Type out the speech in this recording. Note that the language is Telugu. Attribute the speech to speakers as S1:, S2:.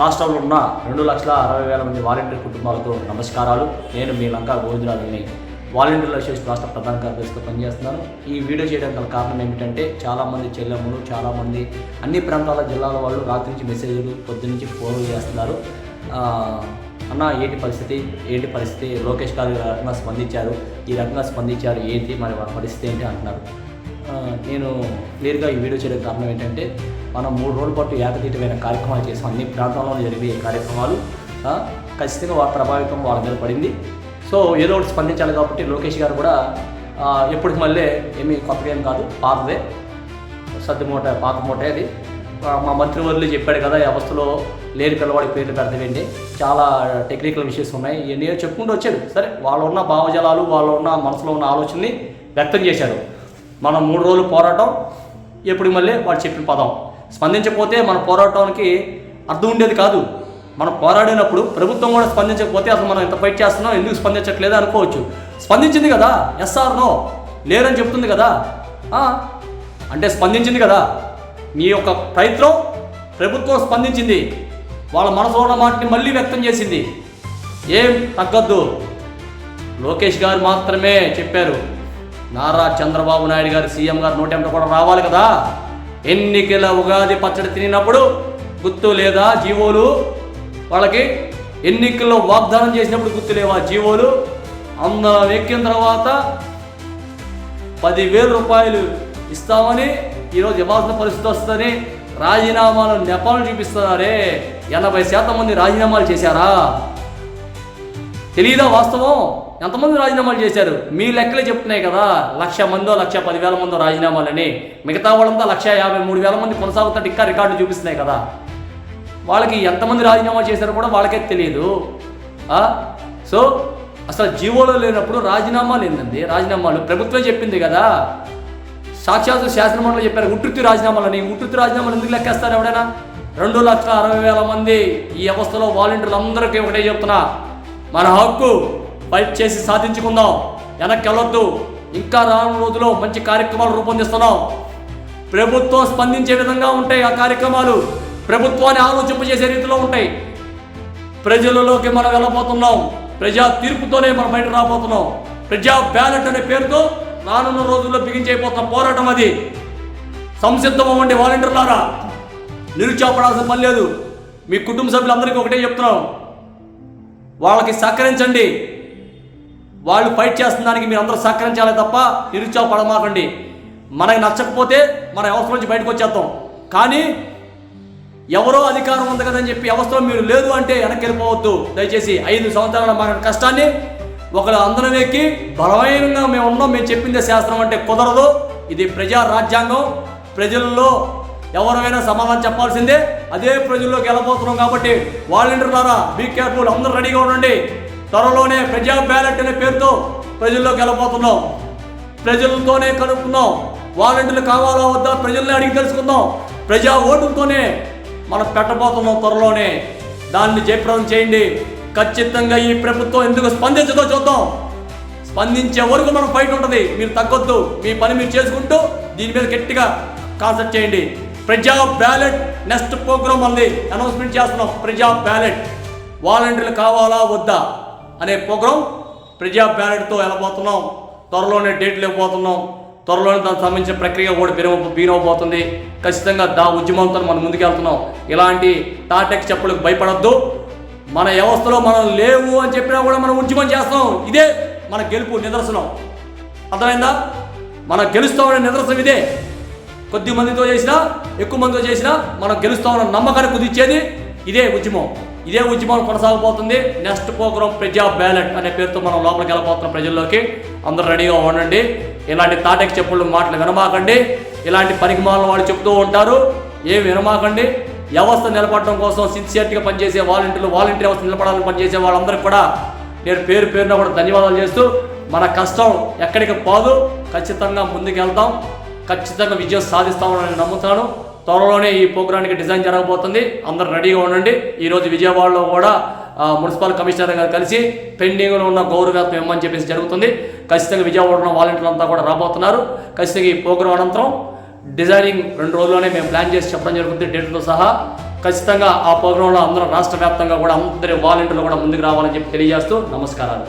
S1: రాష్ట్రంలో ఉన్న రెండు లక్షల అరవై వేల మంది వాలంటీర్ కుటుంబాలకు నమస్కారాలు. నేను మీ లంకా గోవిందరాజుని వాలంటీర్ల అసోసియేషన్ రాష్ట్ర ప్రధాన కార్యదర్శిగా పనిచేస్తున్నాను. ఈ వీడియో చేయడానికి గల కారణం ఏమిటంటే చాలామంది చెల్లెమ్మలు చాలామంది అన్ని ప్రాంతాల జిల్లాల వాళ్ళు రాత్రి నుంచి మెసేజ్లు పొద్దునుంచి ఫోన్లు చేస్తున్నారు. అన్న ఏంటి పరిస్థితి? ఏంటి పరిస్థితి? లోకేష్ గారు ఈ రకంగా స్పందించారు. ఈ రకంగా స్పందించారు ఏంటి? మరి వాళ్ళ పరిస్థితి ఏంటి అంటున్నారు. నేను క్లియర్గా ఈ వీడియో చేయడానికి కారణం ఏంటంటే మనం మూడు రోజుల పాటు ఏకతీతమైన కార్యక్రమాలు చేసాం. అన్ని ప్రాంతంలో జరిగే కార్యక్రమాలు ఖచ్చితంగా వారి ప్రభావితం వాళ్ళ మీద పడింది. సో ఏదో ఒకటి స్పందించాలి కాబట్టి లోకేష్ గారు కూడా ఎప్పటికి మళ్ళీ ఏమీ కొత్తగా ఏం కాదు పాతదే. సర్ది మూట పాత మూట అది. మా మంత్రివర్యులు చెప్పాడు కదా ఈ అవస్థలో లేని పిల్లవాడికి పేర్లు పెడతావేంటి? చాలా టెక్నికల్ విషయస్ ఉన్నాయి. ఇవన్నీ చెప్పుకుంటూ వచ్చాడు సరే వాళ్ళు ఉన్న భావజలాలు వాళ్ళు ఉన్న మనసులో ఉన్న ఆలోచనని వ్యక్తం చేశారు. మనం మూడు రోజులు పోరాటం ఎప్పుడు మళ్ళీ వాడు చెప్పిన పదం. స్పందించకపోతే మన పోరాటానికి అర్థం ఉండేది కాదు. మనం పోరాడినప్పుడు ప్రభుత్వం కూడా స్పందించకపోతే అసలు మనం ఎంత ఫైట్ చేస్తున్నాం ఎందుకు స్పందించట్లేదు అనుకోవచ్చు. స్పందించింది కదా? ఎస్ఆర్ నో లేరని చెప్తుంది కదా? అంటే స్పందించింది కదా? మీ యొక్క ప్రయత్నం ప్రభుత్వం స్పందించింది. వాళ్ళ మనసులో ఉన్న మాటని మళ్ళీ వ్యక్తం చేసింది. ఏం తగ్గద్దు. లోకేష్ గారు మాత్రమే చెప్పారు. నారా చంద్రబాబు నాయుడు గారు సీఎం గారు నోటెంట కూడా రావాలి కదా? ఎన్నికల ఉగాది పచ్చడి తినినప్పుడు గుర్తు లేదా జీవోలు? వాళ్ళకి ఎన్నికల్లో వాగ్దానం చేసినప్పుడు గుర్తు లేవా జీవోలు? అందరం ఎక్కిన తర్వాత పదివేల రూపాయలు ఇస్తామని ఈరోజు ఇవ్వాల్సిన పరిస్థితి వస్తుందని రాజీనామాలు నెపాలు చూపిస్తున్నారే. ఎనభై శాతం మంది రాజీనామాలు చేశారా? తెలియదా వాస్తవం? ఎంతమంది రాజీనామాలు చేశారు? మీ లెక్కలే చెప్తున్నాయి కదా. లక్ష మందో లక్ష పదివేల మందో రాజీనామాలని. మిగతా వాళ్ళంతా లక్ష యాభై మూడు వేల మంది కొనసాగుతున్నట్టు ఇంకా రికార్డు చూపిస్తున్నాయి కదా. వాళ్ళకి ఎంతమంది రాజీనామా చేశారో కూడా వాళ్ళకే తెలియదు. సో అసలు జీవోలో లేనప్పుడు రాజీనామాలు ఏంటండి రాజీనామాలు. ప్రభుత్వం చెప్పింది కదా. సాక్షాత్ శాసనమండలి చెప్పారు ఉట్టుత్తి రాజీనామాలని. ఉట్టుత్తి రాజీనామాలు ఎందుకు లెక్కేస్తారు ఎవడైనా రెండు లక్షల అరవై వేల మంది ఈ వ్యవస్థలో వాలంటీర్లు అందరికీ ఒకటే చెప్తున్నా. మన హక్కు ఫైట్ చేసి సాధించుకుందాం. వెనక్కి వెళ్ళొద్దు ఇంకా రానున్న రోజుల్లో మంచి కార్యక్రమాలు రూపొందిస్తున్నాం. ప్రభుత్వం స్పందించే విధంగా ఉంటాయి ఆ కార్యక్రమాలు. ప్రభుత్వాన్ని ఆలోచింపజేసే రీతిలో ఉంటాయి. ప్రజలలోకి మనం వెళ్ళబోతున్నాం. ప్రజా తీర్పుతోనే మనం బయట రాబోతున్నాం. ప్రజా బ్యాలెట్ అనే పేరుతో రానున్న రోజుల్లో బిగించైపోతున్న పోరాటం అది. సంసిద్ధం అవ్వండి వాలంటీర్లారా. నిరుచాపడాల్సిన పని లేదు. మీ కుటుంబ సభ్యులందరికీ ఒకటే చెప్తున్నాం. వాళ్ళకి సహకరించండి. వాళ్ళు ఫైట్ చేస్తున్న దానికి మీరు అందరూ సహకరించాలి తప్ప నిరుత్సాహపడమాకండి మనకి నచ్చకపోతే మన వ్యవస్థ నుంచి బయటకు వచ్చేస్తాం కానీ ఎవరో అధికారం ఉంది కదని చెప్పి వ్యవస్థలో మీరు లేదు అంటే వెనక్కి వెళ్ళిపోవద్దు. దయచేసి ఐదు సంవత్సరాల మన కష్టాన్ని ఒకరు అందరం ఎక్కి బలమైనంగా మేము ఉన్నాం మేము చెప్పిందే శాస్త్రం అంటే కుదరదు. ఇది ప్రజా రాజ్యాంగం. ప్రజల్లో ఎవరైనా సమాధానం చెప్పాల్సిందే. అదే ప్రజల్లోకి వెళ్ళబోతున్నాం కాబట్టి వాలంటీర్లారా బీ కేర్ఫుల్ అందరూ రెడీగా ఉండండి. త్వరలోనే ప్రజా బ్యాలెట్ అనే పేరుతో ప్రజల్లోకి వెళ్ళబోతున్నాం. ప్రజలతోనే కలుపుకుందాం. వాలంటీర్లు కావాలా వద్దా ప్రజల్ని అడిగి తెలుసుకుందాం. ప్రజా ఓటుతోనే మనం పెట్టబోతున్నాం త్వరలోనే. దాన్ని జయప్రదం చేయండి. ఖచ్చితంగా ఈ ప్రభుత్వం ఎందుకు స్పందించదో చూద్దాం. స్పందించే వరకు మనం ఫైట్ ఉంటుంది. మీరు తగ్గొద్దు. మీ పని మీరు చేసుకుంటూ దీని మీద గట్టిగా కాన్సెప్ట్ చేయండి. ప్రజా బ్యాలెట్ నెక్స్ట్ ప్రోగ్రామ్ ఉంది. అనౌన్స్మెంట్ చేస్తున్నాం. ప్రజా బ్యాలెట్. వాలంటీర్లు కావాలా వద్దా? అనే ప్రోగ్రాం ప్రజా బ్యాలెట్తో వెళ్ళబోతున్నాం. త్వరలోనే డేట్లు ఇవ్వబోతున్నాం. త్వరలోనే దానికి సంబంధించిన ప్రక్రియ కూడా బిరవ బీనవబోతుంది ఖచ్చితంగా దా ఉద్యమంతో మనం ముందుకెళ్తున్నాం. ఇలాంటి టాటెక్ చెప్పులకు భయపడద్దు. మన వ్యవస్థలో మనం లేవు అని చెప్పినా కూడా మనం ఉద్యమం చేస్తాం. ఇదే మన గెలుపు నిదర్శనం. అర్థమైందా? మనం గెలుస్తామనే నిదర్శనం ఇదే. కొద్ది మందితో చేసినా ఎక్కువ మందితో చేసినా మనం గెలుస్తామన్న నమ్మకాన్ని కుదిర్చేది ఇదే ఉద్యమం. ఇదే ఉద్యమం కొనసాగబోతుంది. నెక్స్ట్ ప్రోగ్రామ్ ప్రజా బ్యాలెట్ అనే పేరుతో మనం లోపలికి వెళ్ళబోతున్నాం ప్రజల్లోకి. అందరూ రెడీగా ఉండండి. ఇలాంటి తాటకి చెప్పులు మాటలు వినమాకండి. ఇలాంటి పరిగమాలను వాళ్ళు చెప్తూ ఉంటారు. ఏం వినమాకండి. వ్యవస్థ నిలబడడం కోసం సిన్సియర్గా పనిచేసే వాలంటీర్లు వాలంటీర్ వ్యవస్థ నిలబడాలని పనిచేసే వాళ్ళందరికీ కూడా నేను పేరు పేరున కూడా ధన్యవాదాలు చేస్తూ మన కష్టం ఎక్కడికి పోదు. ఖచ్చితంగా ముందుకెళ్తాం. ఖచ్చితంగా విజయం సాధిస్తామని నేను నమ్ముతాను త్వరలోనే ఈ ప్రోగ్రానికి డిజైన్ జరగబోతుంది. అందరు రెడీగా ఉండండి. ఈరోజు విజయవాడలో కూడా మున్సిపల్ కమిషనర్ గారు కలిసి పెండింగ్లో ఉన్న గౌరవేత్తం ఇవ్వమని చెప్పేసి జరుగుతుంది. ఖచ్చితంగా విజయవాడలో ఉన్న వాలంటీర్లు అంతా కూడా రాబోతున్నారు. ఖచ్చితంగా ఈ ప్రోగ్రాం అనంతరం డిజైనింగ్ రెండు రోజుల్లోనే మేము ప్లాన్ చేసి చెప్పడం జరుగుతుంది. డేట్తో సహా ఖచ్చితంగా ఆ ప్రోగ్రాంలో అందరూ రాష్ట్ర వ్యాప్తంగా కూడా అందరి వాలంటీర్లు కూడా ముందుకు రావాలని చెప్పి తెలియజేస్తూ నమస్కారాలు.